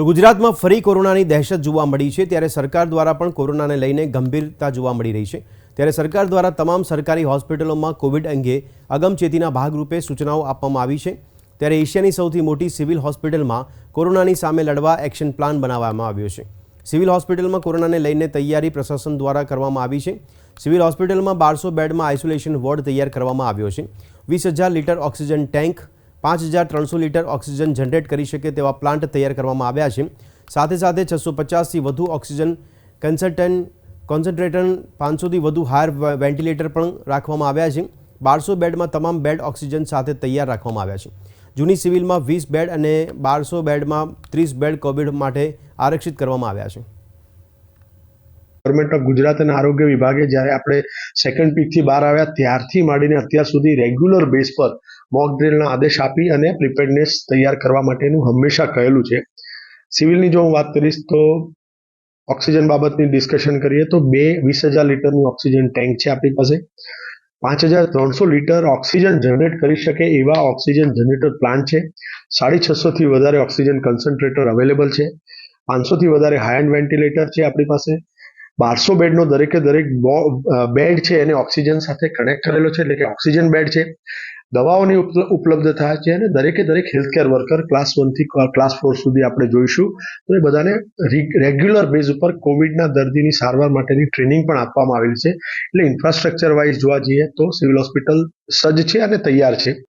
તો ગુજરાતમાં ફરી કોરોનાની દહેશત જોવા મળી છે. ત્યારે સરકાર દ્વારા પણ કોરોનાને લઈને ગંભીરતા જોવા મળી રહી છે. ત્યારે સરકાર દ્વારા તમામ સરકારી હોસ્પિટલોમાં કોવિડ અંગે અગમચેતીના ભાગરૂપે સૂચનાઓ આપવામાં આવી છે. ત્યારે એશિયાની સૌથી મોટી સિવિલ હોસ્પિટલમાં કોરોનાની સામે લડવા એક્શન પ્લાન બનાવવામાં આવ્યો છે. સિવિલ હોસ્પિટલમાં કોરોનાને લઈને તૈયારી પ્રશાસન દ્વારા કરવામાં આવી છે. સિવિલ હોસ્પિટલમાં બારસો બેડમાં આઇસોલેશન વોર્ડ તૈયાર કરવામાં આવ્યો છે. વીસ હજાર લીટર ઓક્સિજન ટેન્ક પાંચ હજાર ત્રણસો લીટર ઓક્સિજન જનરેટ કરી શકે તેવા પ્લાન્ટ તૈયાર કરવામાં આવ્યા છે. સાથે સાથે છસો પચાસથી વધુ ઓક્સિજન કન્સલ્ટન્ટ કોન્સન્ટ્રેટર પાંચસોથી વધુ હાયર વેન્ટિલેટર પણ રાખવામાં આવ્યા છે. બારસો બેડમાં તમામ બેડ ઓક્સિજન સાથે તૈયાર રાખવામાં આવ્યા છે. જૂની સિવિલમાં વીસ બેડ અને બારસો બેડમાં ત્રીસ બેડ કોવિડ માટે આરક્ષિત કરવામાં આવ્યા છે. ગવર્મેન્ટ ઓફ ગુજરાત અને આરોગ્ય વિભાગે જ્યારે આપણે સેકન્ડ પીકથી બહાર આવ્યા ત્યારથી માંડીને અત્યાર સુધી રેગ્યુલર બેઝ પર મોક ડ્રિલના આદેશ આપી અને પ્રિપેરનેસ તૈયાર કરવા માટેનું હંમેશા કહેલું છે. સિવિલની જો હું વાત કરીશ તો ઓક્સિજન બાબતની ડિસ્કશન કરીએ તો બે વીસ હજાર લીટરનું ઓક્સિજન ટેન્ક છે આપણી પાસે. પાંચ હજાર ત્રણસો લીટર ઓક્સિજન જનરેટ કરી શકે એવા ઓક્સિજન જનરેટર પ્લાન્ટ છે. સાડી છસોથી વધારે ઓક્સિજન કન્સન્ટ્રેટર અવેલેબલ છે. પાંચસોથી વધારે હાઈ એન્ડ વેન્ટિલેટર છે આપણી પાસે. બારસો બેડનો દરેકે દરેક બેડ છે એને ઓક્સિજન સાથે કનેક્ટ કરેલો છે, એટલે કે ઓક્સિજન બેડ છે. દવાઓની ઉપલ- ઉપલબ્ધતા છે અને દરેકે દરેક હેલ્થકેર વર્કર ક્લાસ વનથી ક્લાસ ફોર સુધી આપણે જોઈશું. તો એ બધાને રેગ્યુલર બેઝ ઉપર કોવિડના દર્દીની સારવાર માટેની ટ્રેનિંગ પણ આપવામાં આવેલી છે. એટલે ઇન્ફ્રાસ્ટ્રક્ચર વાઇઝ જોવા જઈએ તો સિવિલ હોસ્પિટલ સજ્જ છે અને તૈયાર છે.